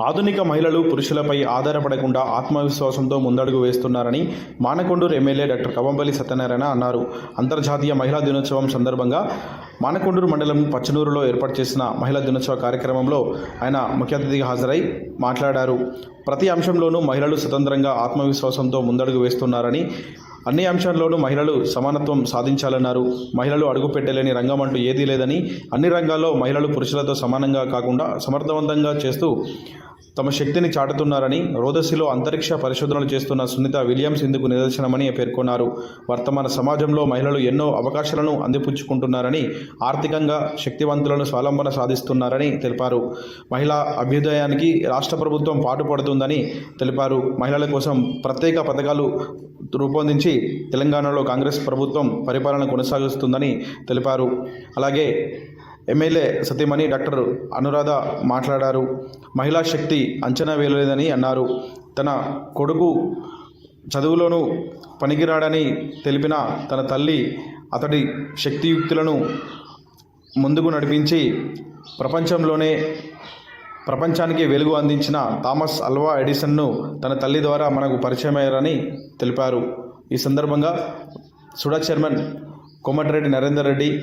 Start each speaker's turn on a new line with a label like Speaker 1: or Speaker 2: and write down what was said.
Speaker 1: ఆధునిక మహిళలు పురుషులపై ఆధారపడకుండా ఆత్మవిశ్వాసంతో ముందడుగు వేస్తున్నారని మానకొండూరు ఎమ్మెల్యే డాక్టర్ కవంపల్లి సత్యనారాయణ అన్నారు. అంతర్జాతీయ మహిళా దినోత్సవం సందర్భంగా మానకొండూరు మండలం పచ్చనూరులో ఏర్పాటు చేసిన మహిళా దినోత్సవ కార్యక్రమంలో ఆయన ముఖ్య అతిథిగా హాజరై మాట్లాడారు. ప్రతి అంశంలోనూ మహిళలు స్వతంత్రంగా ఆత్మవిశ్వాసంతో ముందడుగు వేస్తున్నారని అన్ని అంశాల్లోనూ మహిళలు సమానత్వం సాధించాలన్నారు. మహిళలు అడుగుపెట్టలేని రంగం అంటూ ఏదీ లేదని అన్ని రంగాల్లో మహిళలు పురుషులతో సమానంగా కాకుండా సమర్థవంతంగా చేస్తూ తమ శక్తిని చాటుతున్నారని రోదసిలో అంతరిక్ష పరిశోధనలు చేస్తున్న సునీత విలియమ్స్ ఇందుకు నిదర్శనమని పేర్కొన్నారు. వర్తమాన సమాజంలో మహిళలు ఎన్నో అవకాశాలను అందిపుచ్చుకుంటున్నారని ఆర్థికంగా శక్తివంతులను స్వావలంబన సాధిస్తున్నారని తెలిపారు. మహిళా అభ్యుదయానికి రాష్ట్ర ప్రభుత్వం పాటుపడుతుందని తెలిపారు. మహిళల కోసం ప్రత్యేక పథకాలు రూపొందించి తెలంగాణలో కాంగ్రెస్ ప్రభుత్వం పరిపాలన కొనసాగిస్తుందని తెలిపారు. అలాగే ఎమ్మెల్యే సతీమణి డాక్టర్ అనురాధ మాట్లాడారు. మహిళా శక్తి అంచనా వేయలేదని అన్నారు. తన కొడుకు చదువులోనూ పనికిరాడని తెలిపిన తన తల్లి అతడి శక్తియుక్తులను ముందుకు నడిపించి ప్రపంచంలోనే ప్రపంచానికి వెలుగు అందించిన థామస్ అల్వా ఎడిసన్ను తన తల్లి ద్వారా మనకు పరిచయమయ్యారని తెలిపారు. ఈ సందర్భంగా సుడా చైర్మన్ కోమటిరెడ్డి నరేందర్ రెడ్డి